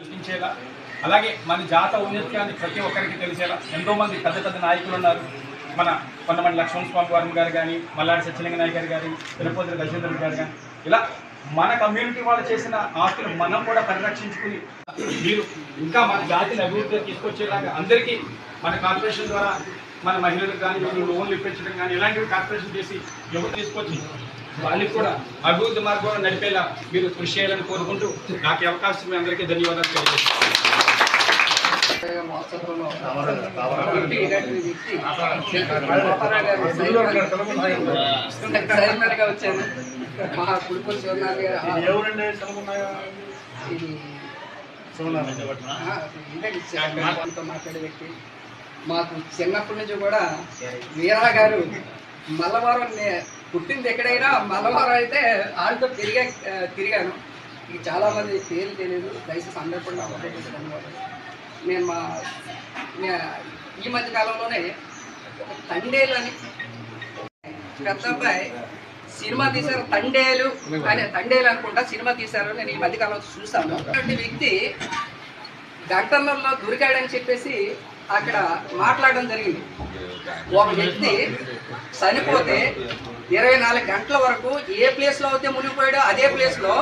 సృష్టించేలా. అలాగే మన జాత ఔన్నత్యాన్ని ప్రతి ఒక్కరికి తెలిసేలా ఎంతో మంది పెద్ద పెద్ద నాయకులు ఉన్నారు. మన కొంతమంది లక్ష్మణ్ స్వామి వారం గారు కానీ మల్లాడి సత్యలింగ నాయక్ గారు కానీ తిరుపతి గజేంద్ర గారు కానీ ఇలా మన కమ్యూనిటీ వాళ్ళు చేసిన ఆస్తులు మనం కూడా పరిరక్షించుకుని మీరు ఇంకా మన జాతిని అభివృద్ధి తీసుకొచ్చేలాగా అందరికీ మన కార్పొరేషన్ ద్వారా మన మహిళలకు కానీ లోన్లు ఇప్పించడం కానీ ఇలాంటివి కార్పొరేషన్ చేసి యువత తీసుకొచ్చి వాళ్ళకి కూడా అభివృద్ధి మార్గంలో నడిపేలా మీరు కృషి చేయాలని కోరుకుంటూ నాకు అవకాశం మీ అందరికీ ధన్యవాదాలు తెలియజేస్తాను వచ్చాను మా కుటుంబ శివనాథ్ గారు మాట్లాడే వ్యక్తి మాకు చిన్నప్పటి నుంచి కూడా వీరా గారు మలవారు నే- పుట్టింది ఎక్కడైనా మల్లవారం అయితే ఆడితో తిరిగా తిరిగాను. ఇది చాలా మంది తెలియదు. దయచేసి అందరూ కూడా నేను మా ఈ మధ్య కాలంలోనే ఒక తండేలు అని పెద్ద అబ్బాయి సినిమా తీశారు తండేలు అనే తండేలు అనుకుంటా సినిమా తీశారు. నేను ఈ మధ్యకాలంలో చూసాను అటువంటి వ్యక్తి గంటలలో దొరికాడని చెప్పేసి అక్కడ మాట్లాడడం జరిగింది. ఒక వ్యక్తి చనిపోతే ఇరవై నాలుగు గంటల వరకు ఏ ప్లేస్లో అయితే మునిగిపోయాడో అదే ప్లేస్లో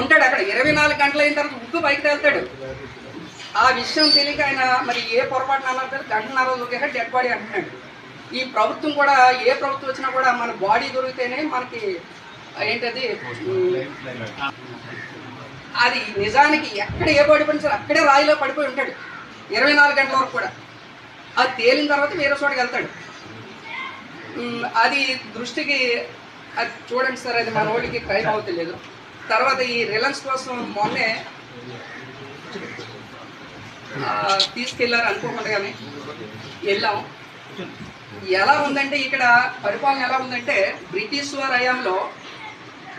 ఉంటాడు అక్కడ. ఇరవై నాలుగు గంటల అయిన తర్వాత ఉక్కు పైకి వెళ్తాడు. ఆ విషయం తెలియక ఆయన మరి ఏ పొరపాటున అన్నారు గంటన్నర దొరికాక డెడ్ బాడీ అంటున్నాడు. ఈ ప్రభుత్వం కూడా ఏ ప్రభుత్వం వచ్చినా కూడా మన బాడీ దొరికితేనే మనకి ఏంటది? అది నిజానికి ఎక్కడ ఏ బాడీ పడినా సరే అక్కడే రాయిలో పడిపోయి ఉంటాడు. ఇరవై నాలుగు గంటల వరకు కూడా. అది తేలిన తర్వాత వేరే చోటకి వెళ్తాడు. అది దృష్టికి అది చూడండి సార్ అది మన వాళ్ళకి టైం అవుతలేదు. తర్వాత ఈ రిలయన్స్ కోసం మొన్నే తీసుకెళ్ళారు తీసుకెళ్ళారు అనుకోకుండానే వెళ్ళాం. ఎలా ఉందంటే ఇక్కడ పరిపాలన ఎలా ఉందంటే బ్రిటిష్ వారి హయాంలో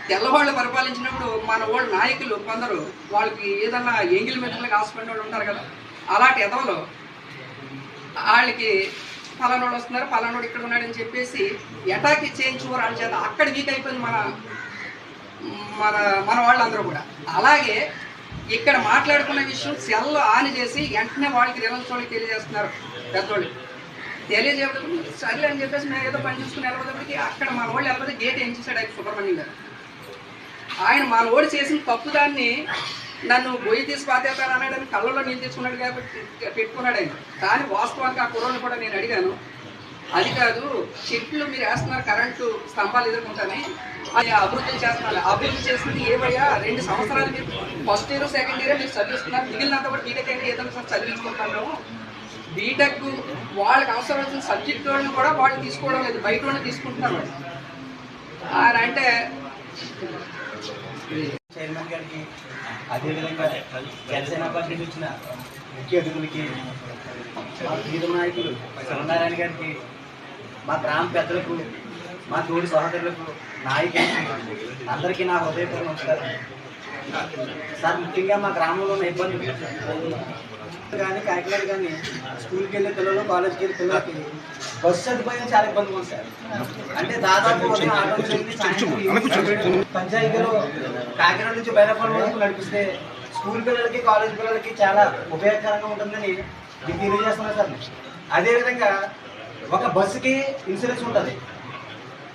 తెల్లవాళ్ళు పరిపాలించినప్పుడు మన వాళ్ళ నాయకులు కొందరు వాళ్ళకి ఏదన్నా ఎంగిల్ మెదళ్ళకి ఆశపడిన వాళ్ళు ఉంటారు కదా. అలాంటి ఎదవలు వాళ్ళకి పలానోడు వస్తున్నారు పలానోడు ఇక్కడ ఉన్నాడని చెప్పేసి ఎటాకి చేయించుకోరు వాళ్ళ చేత అక్కడ వీక్ అయిపోయింది మన మన మన వాళ్ళందరూ కూడా. అలాగే ఇక్కడ మాట్లాడుకున్న విషయం సెల్ ఆన్ చేసి వెంటనే వాళ్ళకి రిలంచోళ్ళకి తెలియజేస్తున్నారు పెద్దోళ్ళు. తెలియజేయడం సర్లే అని చెప్పేసి మేము ఏదో పని చూసుకుని వెళ్ళబోదప్పటికి అక్కడ మన వాళ్ళు వెళ్ళబోతే గేట్ ఏం చేశాడు ఆయన సుబ్రహ్మణ్యం గారు. ఆయన మన ఓడి చేసిన తప్పు దాన్ని నన్ను గొయ్యి తీసి పాతేస్తాను అన్నాడని కళ్ళలో నీళ్ళు తీసుకున్నాడు కాబట్టి పెట్టుకున్నాడు ఆయన. కానీ వాస్తవానికి ఆ కుర్రోని కూడా నేను అడిగాను. అది కాదు చెట్లు మీరు వేస్తున్నారు కరెంటు స్తంభాలు ఎదుర్కొంటాయి అది అభివృద్ధి చేస్తున్నారు. అభివృద్ధి చేసింది ఏమయ్యా రెండు సంవత్సరాలు మీరు ఫస్ట్ ఇయర్ సెకండ్ ఇయర్ మీరు చదివిస్తున్నారు. మిగిలినంత కూడా బీటెక్ అయితే ఏదైనా సార్ చదివించుకుంటాను బీటెక్ వాళ్ళకి అవసరం వచ్చిన సబ్జెక్ట్ వాళ్ళని కూడా వాళ్ళు తీసుకోవడం లేదు. బయట వాళ్ళని తీసుకుంటున్నారు అంటే చైర్మన్ గారికి అదేవిధంగా జనసేన పార్టీ వచ్చిన ముఖ్య అతిథులకి మా వీధ నాయకులు సత్యనారాయణ గారికి మా గ్రామ పెద్దలకు మా తోడి సహోదరులకు నాయకులకి అందరికీ నా హృదయపూర్వ నమస్కారం. సార్ ముఖ్యంగా మా గ్రామంలో ఉన్న ఇబ్బందులు. కానీ కాకినాడ కానీ స్కూల్కి వెళ్ళే పిల్లలు కాలేజ్కి వెళ్ళే పిల్లలకి బస్సు సదుపాయం చాలా ఇబ్బంది ఉంది సార్. అంటే దాదాపు పంచాయతీలో కాకినాడ నుంచి బైరాపల్లి వరకు నడిపిస్తే స్కూల్ పిల్లలకి కాలేజ్ పిల్లలకి చాలా ఉపయోగకరంగా ఉంటుందని మీకు తెలియజేస్తున్నా సార్. అదేవిధంగా ఒక బస్సుకి ఇన్సూరెన్స్ ఉంటుంది.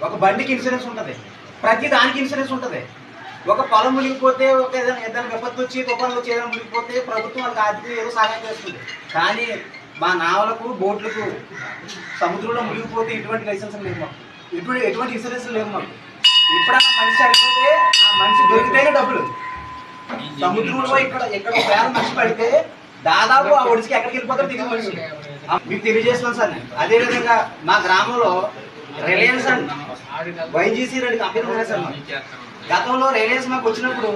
ఒక బండికి ఇన్సూరెన్స్ ఉంటుంది. ప్రతి దానికి ఇన్సూరెన్స్ ఉంటుంది. ఒక పొలం మునిగిపోతే ఒక ఏదైనా ఏదైనా విపత్తు వచ్చి తుఫాన్లు వచ్చి ఏదైనా మునిగిపోతే ప్రభుత్వం వాళ్ళకి ఆర్థిక ఏదో సహాయం చేస్తుంది. కానీ మా నావలకు బోట్లకు సముద్రంలో మునిగిపోతే ఎటువంటి లైసెన్స్ లేవు మాకు. ఎటువంటి ఎటువంటి ఇన్సూరెన్స్ లేవు మాకు. ఇప్పుడు మనిషి అడిగితే ఆ మనిషి దొరికితేనే డబ్బులు. సముద్రంలో ఇక్కడ ఎక్కడ ఒక వేల మనిషి పడితే దాదాపు ఆ ఒడిసికి ఎక్కడికి వెళ్ళిపోతారు తిరిగి మనిషి. మీకు తెలియజేస్తున్నాను సార్ అదేవిధంగా మా గ్రామంలో రిలయన్స్ అండ్ వైజీసీ రెండు కంపెనీలు ఉన్నాయి సార్ గతంలో రిలయన్స్ మాకు వచ్చినప్పుడు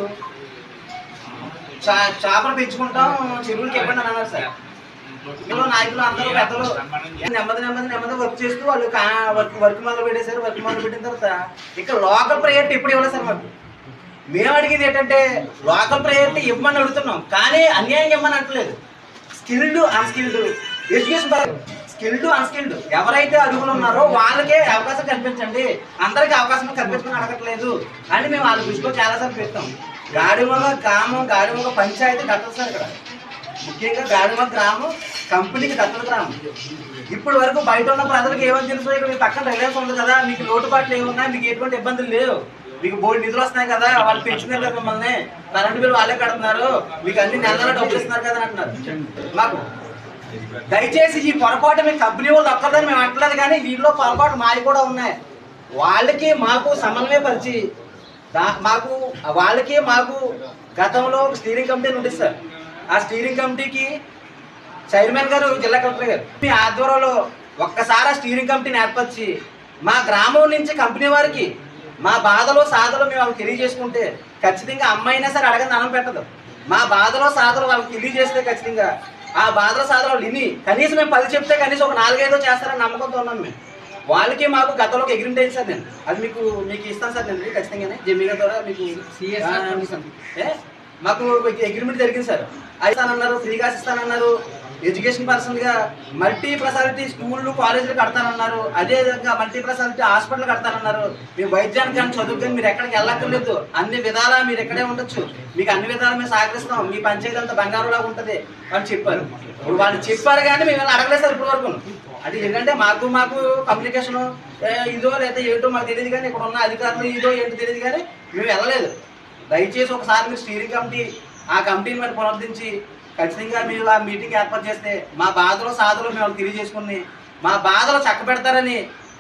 చా- చేపలు పెంచుకుంటాం చెరువులకి ఇవ్వండి అన్నారు సార్. ఇందులో నాయకులు అందరూ పెద్దలు. నెమ్మది నెమ్మది నెమ్మది వర్క్ చేస్తూ వాళ్ళు వర్క్ వర్క్ మొదలు పెట్టేశారు వర్క్ మొదలు పెట్టిన తర్వాత ఇక్కడ లోకల్ ప్రయారిటీ ఎప్పుడు ఇవ్వలేదు సార్ మాకు. మేము అడిగింది ఏంటంటే లోకల్ ప్రయారిటీ ఇవ్వమని అడుగుతున్నాం కానీ అన్యాయం ఇవ్వమని అంటలేదు. Skilled unskilled education skilled unskilled ఎవరైతే అడుగులు ఉన్నారో వాళ్ళకే అవకాశం కల్పించండి. అందరికీ అవకాశం కల్పించమని అడగట్లేదు. అని మేము వాళ్ళ దృష్టిలో చాలాసార్లు పెడతాం గాడిమగ గ్రామం గాడిమగ పంచాయతీ కట్టదు సార్ ఇక్కడ. ముఖ్యంగా గాడిమగ గ్రామం కంపెనీకి దత్తత గ్రామం ఇప్పటి వరకు బయట ఉన్న ప్రజలకు ఏమని తెలుసు? ఇక్కడ మీ పక్కన రిలయన్స్ ఉంది కదా మీకు లోటుపాట్లు ఏమున్నాయి మీకు ఎటువంటి ఇబ్బందులు లేవు. మీకు బోర్డు నిధులు వస్తున్నాయి కదా వాళ్ళు పెంచుకున్నారు కదా మిమ్మల్ని. కరెంటు బిల్లు వాళ్ళే కడుతున్నారు. మీకు అన్ని నెల నెల డబ్బులు ఇస్తున్నారు కదా అంటున్నారు. మాకు దయచేసి ఈ పొరపాటు మీ కంపెనీ వాళ్ళు ఒక్కదని మేము అంటలేదు కానీ వీళ్ళలో పొరపాటు మావి కూడా ఉన్నాయి. వాళ్ళకి మాకు సమన్వయపరిచి దా మాకు వాళ్ళకి మాకు గతంలో స్టీరింగ్ కమిటీ ఉంటుంది సార్. ఆ స్టీరింగ్ కమిటీకి చైర్మన్ గారు జిల్లా కలెక్టర్ గారు. మీ ఆధ్వర్యంలో ఒక్కసారి ఆ స్టీరింగ్ కమిటీని ఏర్పరిచి మా గ్రామం నుంచి కంపెనీ వారికి మా బాధలో సాధలో మేము వాళ్ళకి తెలియజేసుకుంటే ఖచ్చితంగా అమ్మాయినా సరే అడగని అన్నం పెట్టదు. మా బాధలో సాధలు వాళ్ళకి తెలియజేస్తే ఖచ్చితంగా ఆ బాధలో సాధలు విని కనీసం మేము పది చెప్తే కనీసం ఒక నాలుగైదో చేస్తారని నమ్మకంతో ఉన్నాం మేము. వాళ్ళకి మాకు గతంలో ఒక అగ్రిమెంట్ అయింది సార్ నేను. అది మీకు మీకు ఇస్తాను సార్ నేను. ఖచ్చితంగానే. జమీగా ద్వారా మీకు ఏ? మాకు అగ్రిమెంట్ జరిగింది సార్. అది అన్నారు ఫ్రీగా ఇస్తానన్నారు ఎడ్యుకేషన్ పర్సన్గా మల్టీ స్పెషాలిటీ స్కూళ్ళు కాలేజీలు కడతానన్నారు. అదే విధంగా మల్టీ స్పెషాలిటీ హాస్పిటల్ కడతానన్నారు. మీ వైద్యానికి కానీ చదువుకు కానీ మీరు ఎక్కడికి వెళ్ళక్కర్లేదు. అన్ని విధాలా మీరు ఎక్కడే ఉండొచ్చు. మీకు అన్ని విధాలు మేము సహకరిస్తాం. మీ పంచాయతీ అంతా బంగారులాగా ఉంటది అని చెప్పారు. ఇప్పుడు వాళ్ళు చెప్పారు కానీ మేము అడగలేదు సార్ ఇప్పటి వరకు అది ఎందుకంటే మాకు మాకు కమ్యూనికేషన్ ఇదో లేదా ఏంటో మాకు తెలియదు కానీ ఇక్కడ ఉన్న అధికారులు ఇదో ఏంటో తెలియదు కానీ మేము వెళ్ళలేదు. దయచేసి ఒకసారి మీరు స్టీరింగ్ కమిటీ ఆ కమిటీని మీరు పునరుద్ధరించి ఖచ్చితంగా మీరు ఆ మీటింగ్ ఏర్పాటు చేస్తే మా బాధలు సాధలు మేము తెలియజేసుకుని మా బాధలు చక్కబెడతారని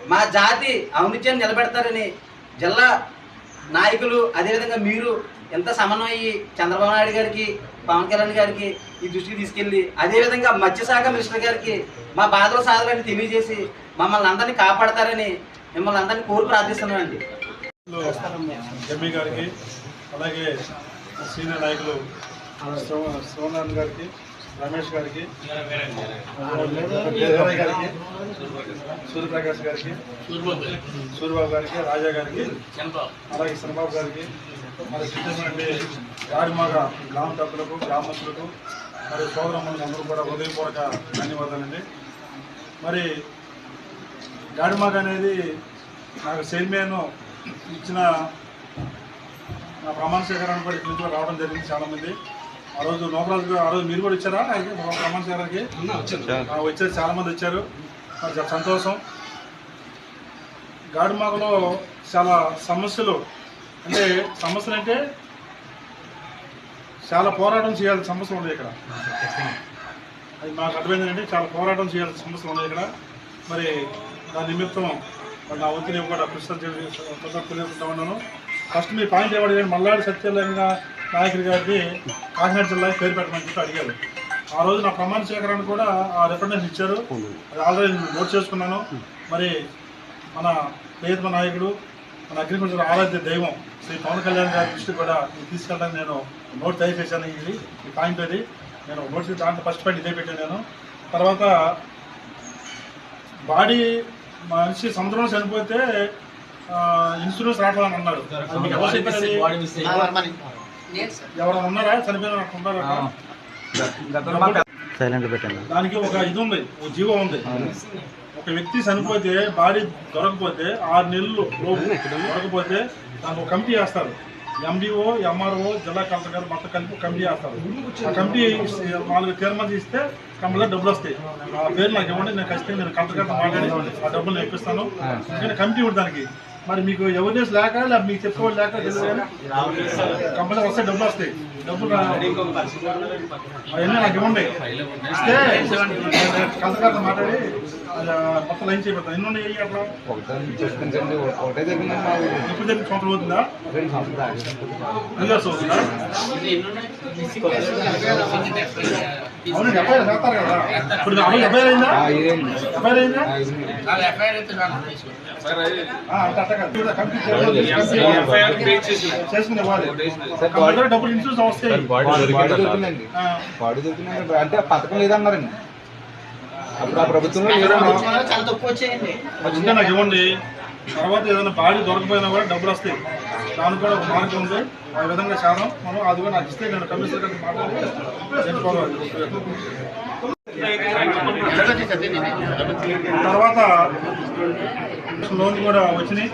మా జాతి ఔన్నత్యాన్ని నిలబెడతారని జిల్లా నాయకులు అదేవిధంగా మీరు ఎంత సమన్వయ చంద్రబాబు నాయుడు గారికి పవన్ కళ్యాణ్ గారికి ఈ దృష్టికి తీసుకెళ్ళి అదేవిధంగా మత్స్యశాఖ మినిస్టర్ గారికి మా బాధలు సాధలని తెలియజేసి మమ్మల్ని అందరినీ కాపాడతారని మిమ్మల్ని అందరినీ కోరు ప్రార్థిస్తున్నామండి. గారికి అలాగే సీనియర్ నాయకులు శివ- శివనారాయణ గారికి రమేష్ గారికి గారికి సూర్యప్రకాష్ గారికి సూర్యబాబు గారికి రాజా గారికి అలాగే చంద్రబాబు గారికి మరి సిద్ధమండి గాడిమాగ గ్రామ తప్పులకు గ్రామస్తులకు మరి సోదరమ్మలకు అందరూ కూడా హృదయపూర్వక ధన్యవాదాలండి. మరి గాడిమాగ అనేది నాకు చైర్మన్ ఇచ్చిన నా ప్రమాణ స్వీకారానికి కూడా ఇక్కడి నుంచి కూడా రావడం జరిగింది చాలా మంది ఆ రోజు నోకరాజు ఆ రోజు మీరు కూడా ఇచ్చారా ప్రమాణ స్వీకారానికి? వచ్చారు. చాలా మంది వచ్చారు సంతోషం. గాడిమాగలో చాలా సమస్యలు. అంటే సమస్యలు అంటే చాలా పోరాటం చేయాల్సిన సమస్యలు ఉన్నాయి ఇక్కడ. అది మాకు అర్థమైందండి చాలా పోరాటం చేయాల్సిన సమస్యలు ఉన్నాయి ఇక్కడ. మరి దాని నిమిత్తం నా వంతుని కూడా కృష్ణ తెలియకుండా ఉన్నాను. ఫస్ట్ మీరు పాయింట్ ఏమడి మల్లాడి సత్యలింగ నాయకుడి గారికి కాకినాడ జిల్లా పేరు పెట్టమని చెప్పి అడిగారు. ఆ రోజు నా ప్రమాణ స్వీకారాన్ని కూడా ఆ రికమెండేషన్ ఇచ్చారు. అది ఆల్రెడీ నేను నోట్ చేసుకున్నాను. మరి మన ప్రియతమ నాయకుడు మన అగ్రికల్చర్ ఆరాధ్య దైవం శ్రీ పవన్ కళ్యాణ్ గారి దృష్టి కూడా తీసుకెళ్ళడానికి నేను నోట్ తయారు చేశాను. ఇది ఈ పాయింట్ అది. నేను నోట్ చేసి దాంట్లో ఫస్ట్ పాయింట్ ఇదే పెట్టాను నేను. తర్వాత బాడీ మనిషి సముద్రంలో చనిపోతే ఇన్సూరెన్స్ రావట్లని అన్నారు ఎవరైనా ఉన్నారా? చనిపోయిన సైలెంట్ పెట్టండి. దానికి ఒక ఇది ఉంది ఒక జీవం ఉంది. ఒక వ్యక్తి చనిపోతే బాడీ దొరకపోతే ఆరు నెలలు లోపు దొరకపోతే దానికి ఒక కమిటీ వేస్తారు. ఎండిఓ ఎంఆర్ఓ జిల్లా కలెక్టర్ గారు మొత్తం కలిపి ఒక కమిటీ వేస్తారు. ఆ కమిటీ నాలుగు తీర్మానం ఇస్తే కంపెనీలో డబ్బులు వస్తాయి. ఆ పేరు నాకు ఇవ్వండి నేను ఖచ్చితంగా నేను కలెక్టర్ గారితో మాట్లాడి ఆ డబ్బులు నేను ఇప్పిస్తాను. ఎందుకంటే కమిటీ ఉంది దానికి. మరి మీకు అవేర్నెస్ లేక లేదా మీకు చెప్పుకోవాలి లేక కంపెనీ వస్తే డబ్బులు వస్తాయి. డబ్బులు అవన్నీ నాకు ఇవ్వండి. ఇస్తే మాట్లాడి లైన్ చేయబడతాను ఎన్ని ఉన్నాయి. ఎప్పుడు జరిగిన సంవత్సరం అవుతుందా? అవుతుందా? అవునండి ఎఫ్ఐఆర్ చేస్తారు కదా. ఇప్పుడు అప్పుడు ఎఫ్ఐఆర్ అయిందా? ఎఫ్ఐఆర్ అయిందా? ఆ, ఇదేంటి? ఆ, అంటే డబ్బులు ఇన్సూరెన్స్ వస్తాయి పథకం లేదన్నారండి. అప్పుడు ఆ ప్రభుత్వంలో చాలా తక్కువ వచ్చాయండి. నాకు ఇవ్వండి. తర్వాత ఏదైనా బాడీ దొరకపోయినా కూడా డబ్బులు వస్తాయి. దానికి కూడా ఒక మార్గం ఉంది. ఆ విధంగా శాతం మనం అది కూడా నాకు ఇస్తే నేను కమిషనర్ గారితో మాట్లాడి తర్వాత లోన్ కూడా వచ్చినాయి.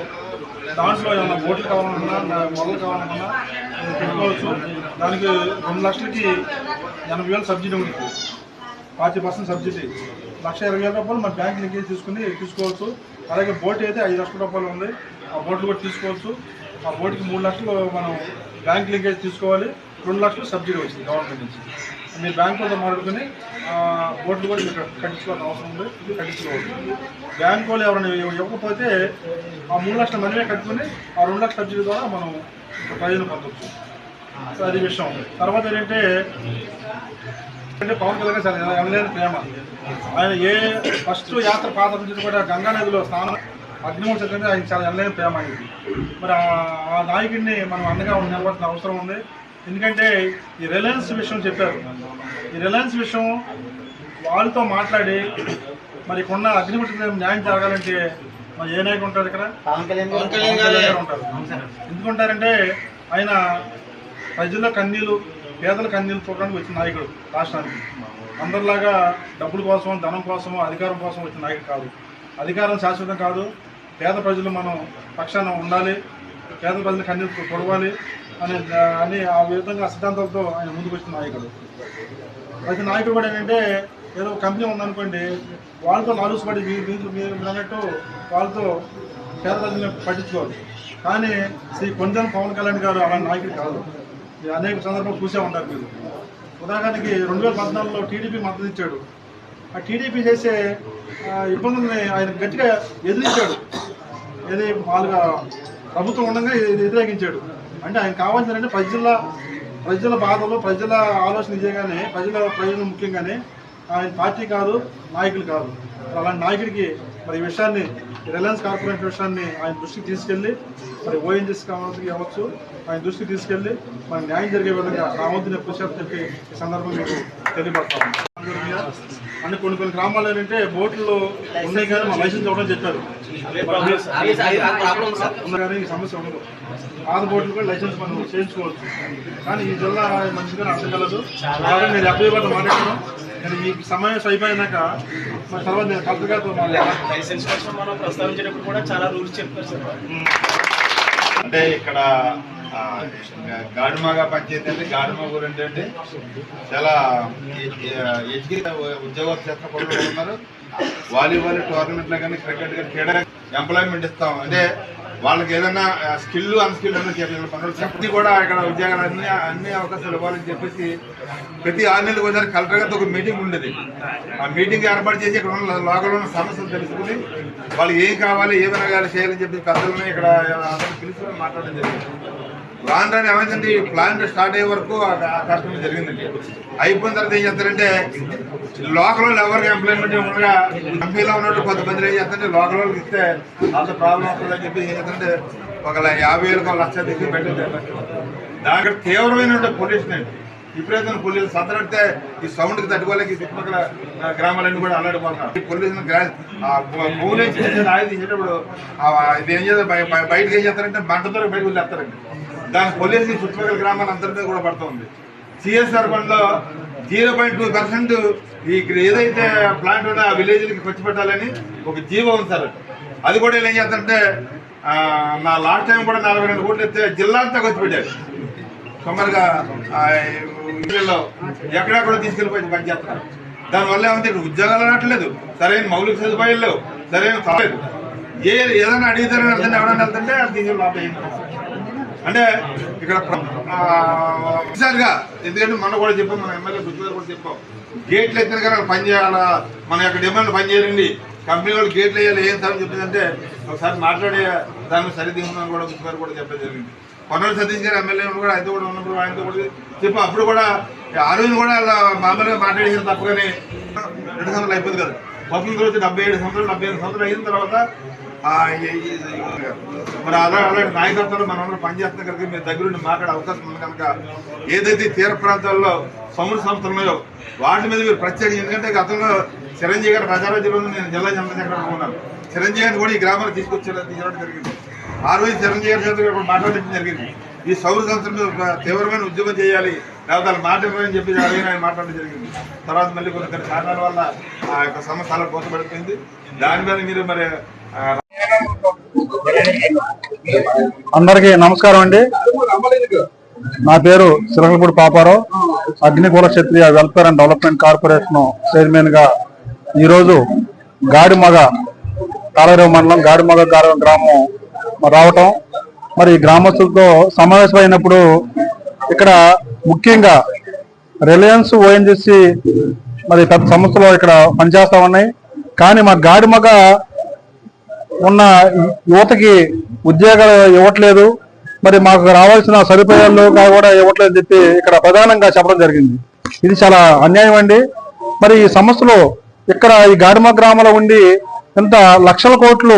దాంట్లో ఏమైనా బోట్లు కావాలనుకున్నా మొదలు కావాలనుకున్నా పెట్టుకోవచ్చు. దానికి రెండు లక్షలకి ఎనభై వేలు సబ్సిడీ ఉంది. Forty percent subsidy. లక్ష ఇరవై వేల రూపాయలు మన బ్యాంక్ లింకేజ్ తీసుకుని తీసుకోవచ్చు. అలాగే బోట్ అయితే ఐదు లక్షల రూపాయలు ఉంది. ఆ బోట్లు కూడా తీసుకోవచ్చు. ఆ బోట్కి మూడు లక్షలు మనం బ్యాంక్ లింకేజ్ తీసుకోవాలి. రెండు లక్షలు సబ్సిడీ వచ్చింది గవర్నమెంట్ నుంచి. మీరు బ్యాంకులతో మాట్లాడుకుని ఆ, కూడా మీరు కట్టించుకోవాల్సిన అవసరం ఉంది కట్టించుకోవచ్చు. బ్యాంకు వాళ్ళు ఎవరైనా ఇవ్వకపోతే ఆ మూడు లక్షల మనమే కట్టుకుని ఆ రెండు లక్షల సబ్సిడీ ద్వారా మనం ప్రయోజనం పొందవచ్చు సో అది విషయం. తర్వాత ఏంటంటే అంటే పవన్ కళ్యాణ్ సార్ చాలా ఎనలేని ప్రేమ. ఆయన ఏ ఫస్ట్ యాత్ర పాత కూడా గంగా నదిలో స్నానం అగ్నిమూర్తి చదివితే ఆయన చాలా ఎనలేని ప్రేమ అయింది మరి ఆ- ఆ నాయకుడిని మనం అండగా నిలబడాల్సిన అవసరం ఉంది. ఎందుకంటే ఈ రిలయన్స్ విషయం చెప్పారు. ఈ రిలయన్స్ విషయం వాళ్ళతో మాట్లాడి మరి కొన్న అగ్నిమూర్తి న్యాయం జరగాలంటే మరి ఏ నాయకుడు ఉంటారు ఇక్కడ? ఉంటారు. ఎందుకుంటారంటే ఆయన ప్రజల కన్నీళ్ళు పేదల కన్నీళ్ళు చూడడానికి వచ్చిన నాయకుడు రాష్ట్రానికి. అందరిలాగా డబ్బుల కోసం ధనం కోసం అధికారం కోసం వచ్చిన నాయకుడు కాదు. అధికారం శాశ్వతం కాదు. పేద ప్రజలు మనం పక్షాన ఉండాలి. పేద ప్రజల కన్నీళ్ళు పొడవాలి అనే అని ఆ విధంగా సిద్ధాంతాలతో ఆయన ముందుకు వచ్చిన నాయకుడు. ప్రతి నాయకుడు కూడా ఏంటంటే ఏదో కంపెనీ ఉందనుకోండి వాళ్ళతో లాలూసుపడి పడి మీరు మీరు అన్నట్టు వాళ్ళతో పేద పట్టించుకోవాలి కానీ శ్రీ కొంజన్ పవన్ కళ్యాణ్ గారు అలాంటి నాయకుడు కాదు. అనేక సందర్భాలు చూసే ఉంటారు మీరు. ఉదాహరణకి రెండు వేల పద్నాలుగులో టీడీపీ మద్దతు ఇచ్చాడు. ఆ టీడీపీ చేసే ఇబ్బందుల్ని ఆయన గట్టిగా ఎదిరించాడు. ఏది మామూలుగా ప్రభుత్వం ఉండగా వ్యతిరేకించాడు అంటే ఆయన కావాల్సిందంటే ప్రజల ప్రజల బాధలు ప్రజల ఆలోచన చేయగానే ప్రజల ప్రయోజనం ముఖ్యంగానే ఆయన పార్టీ కాదు నాయకులు కాదు. అలాంటి నాయకుడికి మరి ఈ విషయాన్ని రిలయన్స్ కార్పొరేషన్ విషయాన్ని ఆయన దృష్టికి తీసుకెళ్ళి మరి ఓఎన్జీసీ కావాల్సి కావచ్చు ఆయన దృష్టికి తీసుకెళ్ళి మరి న్యాయం జరిగే విధంగా నా వంతు నేను కృషి చెప్పి ఈ సందర్భంగా మీకు తెలియపడతాను అంటే కొన్ని కొన్ని గ్రామాలు ఏంటంటే బోట్లు ఉన్నాయి కానీ మా లైసెన్స్ ఇవ్వడం చెప్పారు. కానీ ఈ సమస్య ఉండదు. పాత బోట్లు కూడా లైసెన్స్ మనం చేయించుకోవచ్చు. కానీ ఈ జిల్లా మంచిగా అర్థం కలదు. అలాగే నేను అబ్బాయి గారితో మాట్లాడుతున్నాను నేను ఈ సమయం అయిపోయినాక మరి తర్వాత నేను కలెక్టర్ గారితో మాట్లాడతాను లైసెన్స్ కోసం మనం ప్రస్తావించేటప్పుడు కూడా చాలా రూల్స్ చెప్తారు సార్. అంటే ఇక్కడ గాడిమాగా పంచాయతీ అంటే గాడిమ ఊరు ఏంటంటే చాలా ఎడ్యుకేట్ ఉద్యోగ క్షేత్ర పనులు ఉన్నారు. వాలీబాల్ టోర్నమెంట్లో కానీ క్రికెట్ కానీ క్రీడా ఎంప్లాయ్మెంట్ ఇస్తాం. అంటే వాళ్ళకి ఏదైనా స్కిల్ అన్స్కిల్ ఉన్న చేయాలి పనులు చెప్పి కూడా ఇక్కడ ఉద్యోగాలు అన్ని అన్ని అవకాశాలు ఇవ్వాలని చెప్పేసి ప్రతి ఆరు నెలలకు ఒకసారి కలెక్టర్ గారితో ఒక మీటింగ్ ఉండేది. ఆ మీటింగ్ ఏర్పాటు చేసి ఇక్కడ ఉన్న లోకల్ ఉన్న సమస్యలు తెలుసుకుని వాళ్ళు ఏం కావాలి ఏమి రకాలు చేయాలని చెప్పి పెద్దలని ఇక్కడ పిలుచుకొని మాట్లాడడం జరిగింది. ప్లాంట్ అని ఏమైందండి ఈ ప్లాన్ స్టార్ట్ అయ్యే వరకు ఆ కార్యక్రమం జరిగిందండి. అయిపోయిన తర్వాత ఏం చేస్తారంటే లోకల్ ఎవరికి ఎంప్లాయ్మెంట్ ఉండగా కంపెనీలో ఉన్నట్టు కొంతమంది ఏం చేస్తారంటే లోకల్ వాళ్ళకి ఇస్తే అంత ప్రాబ్లం వస్తుందని చెప్పి ఏం చేస్తారంటే ఒక యాభై వేలకు ఒక లక్ష దగ్గర పెట్టారు దానికి తీవ్రమైన పొల్యూషన్ అండి. విపరీతమైన పొల్యూషన్ సదరడితే ఈ సౌండ్కి తట్టుకోలేక ఈ చుట్టుపక్కల గ్రామాలన్నీ కూడా అల్లాడిపోతున్నారు. ఈ పొల్యూషన్ భూమి నుంచి తీసేటప్పుడు ఇది ఏం చేస్తారు? బయటకు ఏం చేస్తారంటే మంటతో బయటకు వెళ్ళేస్తారండి దాని పోలీసు చుట్టుపక్కల గ్రామాల అందరితో కూడా పడుతుంది సిఎస్ఆర్ ఫండ్లో జీరో పాయింట్ టూ పర్సెంట్ ఈ ఏదైతే ప్లాంట్ ఉందో ఆ విలేజ్లకి ఖర్చు పెట్టాలని ఒక జీవో ఉంది సార్ అది. కూడా ఏం చేస్తారంటే నా లాస్ట్ టైం కూడా నలభై రెండు కోట్లు ఎత్తే జిల్లా అంతా ఖర్చు పెట్టారు. సుమారుగా ఇళ్ళలో వీళ్ళలో ఎక్కడెక్కడ తీసుకెళ్ళిపోయి పనిచేస్తున్నారు దానివల్ల ఏమంటే ఇక్కడ ఉద్యోగాలు రావట్లేదు. సరైన మౌలిక సదుపాయాలు లేవు. సరైన ఏ ఏదైనా అడిగితే వెళ్తుంటే ఎవరైనా వెళ్తుంటే అది తీసుకెళ్ళి అంటే ఇక్కడ ఎందుకంటే మనం కూడా చెప్పాం మన ఎమ్మెల్యే గుర్తుగారు కూడా చెప్పాం. గేట్లు ఎత్తిన కానీ పని చేయాలా? మన యొక్క డిమాండ్ పని చేయాలండి కంపెనీ వాళ్ళు గేట్లు వేయాలి ఏం సార్ చెప్పిందంటే ఒకసారి మాట్లాడే దాన్ని సరిదిగుందని కూడా గుర్తుగారు కూడా చెప్పడం జరిగింది. కొనూరు సతీష్ గారు ఎమ్మెల్యే కూడా అయితే కూడా ఉన్నప్పుడు ఆయనతో కూడా చెప్పి. అప్పుడు కూడా ఆ రోజు కూడా మామూలుగా మాట్లాడేసిన తప్ప కానీ రెండు సంవత్సరాలు అయిపోయింది కదా. స్వతంత్రం వచ్చి డెబ్బై ఏడు సంవత్సరాలు డెబ్బై ఐదు సంవత్సరాలు అయిన తర్వాత మరి అలా అలాంటి నాయకత్వంలో మనం అందరం పనిచేస్తున్న కనుక మీరు దగ్గరుండి మాట్లాడే అవకాశం ఉంది కనుక ఏదైతే తీర ప్రాంతాల్లో సముద్ర సంస్థలు ఉన్నాయో వాటి మీద మీరు ప్రత్యేకంగా ఎందుకంటే గతంలో చిరంజీవి గారు ప్రజారాజ్యంలో నేను జిల్లా జనరల్ ఉన్నాను. చిరంజీవి గారిని కూడా ఈ గ్రామానికి తీసుకొచ్చేలా తీసుకురావడం జరిగింది. ఆ రోజు చిరంజీవి గారి చేత కూడా మాట్లాడడం జరిగింది. ఈ సౌర సంస్థల మీద తీవ్రమైన ఉద్యమం చేయాలి లేకపోతే మాట మాట్లాడాలని చెప్పి ఆయన మాట్లాడడం జరిగింది. తర్వాత మళ్ళీ కొన్ని కొన్ని కారణాల వల్ల ఆ యొక్క సంస్థ అలా పోతపడిపోయింది. దాని మీద మీరు మరి అందరికీ నమస్కారం అండి. నా పేరు Sirangapudi Paparao. Agnikula Kshatriya welfare and development corporation చైర్మన్గా ఈరోజు గాడిమగ తాళరేవు మండలం గాడిమగ గ్రామం రావటం. మరి ఈ గ్రామస్తులతో సమావేశమైనప్పుడు ఇక్కడ ముఖ్యంగా రిలయన్స్ ఓఎన్జిసి మరి పెద్ద సంస్థలు ఇక్కడ పనిచేస్తా ఉన్నాయి. కానీ మా గాడిమగ ఉన్న యువతకి ఉద్యోగాలు ఇవ్వట్లేదు. మరి మాకు రావాల్సిన సదుపాయాలు కూడా ఇవ్వట్లేదు అని చెప్పి ఇక్కడ ప్రధానంగా చెప్పడం జరిగింది. ఇది చాలా అన్యాయం అండి. మరి ఈ సమస్యలు ఇక్కడ ఈ గాడిమ గ్రామంలో ఉండి ఇంత లక్షల కోట్లు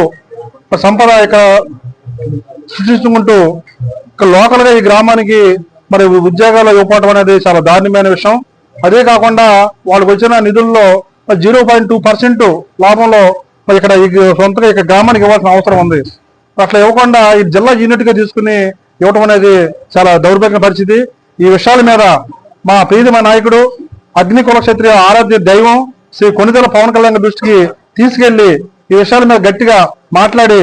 సంపద ఇక్కడ సృష్టించుకుంటూ ఇక్కడ లోకల్గా ఈ గ్రామానికి మరి ఉద్యోగాలు ఇవ్వటం అనేది చాలా దారుణమైన విషయం. అదే కాకుండా వాళ్ళకి వచ్చిన నిధుల్లో జీరో పాయింట్ టూ పర్సెంట్ లాభంలో మరి ఇక్కడ ఈ సొంతగా ఇక్కడ గ్రామానికి ఇవ్వాల్సిన అవసరం ఉంది. అట్లా ఇవ్వకుండా ఈ జిల్లా యూనిట్గా తీసుకుని ఇవ్వటం అనేది చాలా దౌర్భాగ్య పరిస్థితి ఈ విషయాల మీద మా ప్రీతిమ నాయకుడు అగ్ని కులక్షత్రియ ఆరాధ్య దైవం శ్రీ కొనిదెల పవన్ కళ్యాణ్ దృష్టికి తీసుకెళ్ళి ఈ విషయాల మీద గట్టిగా మాట్లాడి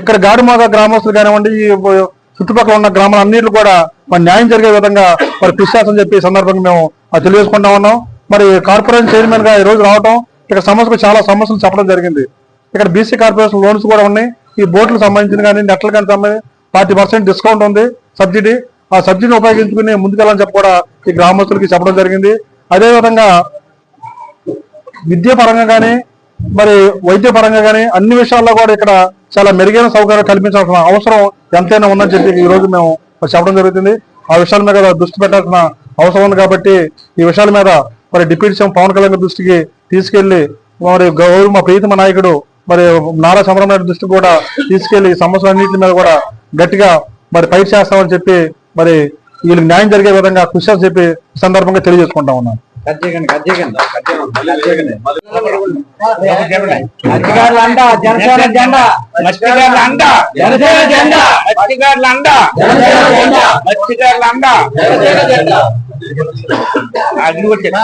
ఇక్కడ గాడిమాగ గ్రామస్తులు కానివ్వండి ఈ చుట్టుపక్కల ఉన్న గ్రామాలన్నింటిలో కూడా మరి న్యాయం జరిగే విధంగా మరి కృషి చెప్పి సందర్భంగా మేము అది తెలియజేసుకుంటా ఉన్నాం. మరి కార్పొరేషన్ చైర్మన్గా ఈ రోజు రావటం ఇక్కడ సమస్యకు చాలా సమస్యలు చెప్పడం జరిగింది. ఇక్కడ బీసీ కార్పొరేషన్ లోన్స్ కూడా ఉన్నాయి. ఈ బోట్లకు సంబంధించిన కానీ నెట్ల కానీ సంబంధించి ఫార్టీ పర్సెంట్ డిస్కౌంట్ ఉంది. సబ్సిడీ. ఆ సబ్సిడీని ఉపయోగించుకుని ముందుకెళ్ళని చెప్పి కూడా ఈ గ్రామస్తులకి చెప్పడం జరిగింది. అదేవిధంగా విద్య పరంగా కానీ మరి వైద్య పరంగా కానీ అన్ని విషయాల్లో కూడా ఇక్కడ చాలా మెరుగైన సౌకర్యాలు కల్పించాల్సిన అవసరం ఎంతైనా ఉందని చెప్పి ఈ రోజు మేము చెప్పడం జరుగుతుంది. ఆ విషయాల మీద దృష్టి పెట్టాల్సిన అవసరం ఉంది కాబట్టి ఈ విషయాల మీద మరి డిప్యూటీ సీఎం పవన్ కళ్యాణ్ దృష్టికి తీసుకెళ్ళి మరి గౌరవ మా ప్రీతమ నాయకుడు మరి నారా చంద్రబాబు దృష్టికి కూడా తీసుకెళ్ళి ఈ సమస్యలన్నింటి మీద కూడా గట్టిగా మరి ఫైట్ చేస్తామని చెప్పి మరి వీళ్ళకి న్యాయం జరిగే విధంగా కృషి అని చెప్పి సందర్భంగా తెలియజేసుకుంటా ఉన్నాను. మత్స్యకారుల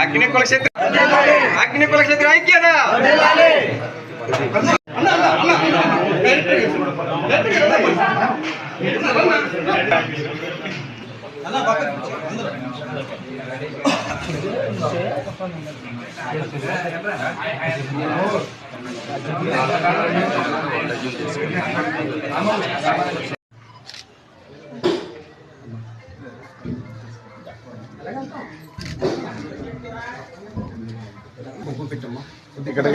అగ్ని కులక్షేత్ర అగ్ని కులక్షేత్ర ఐక్యత ఇక్కడ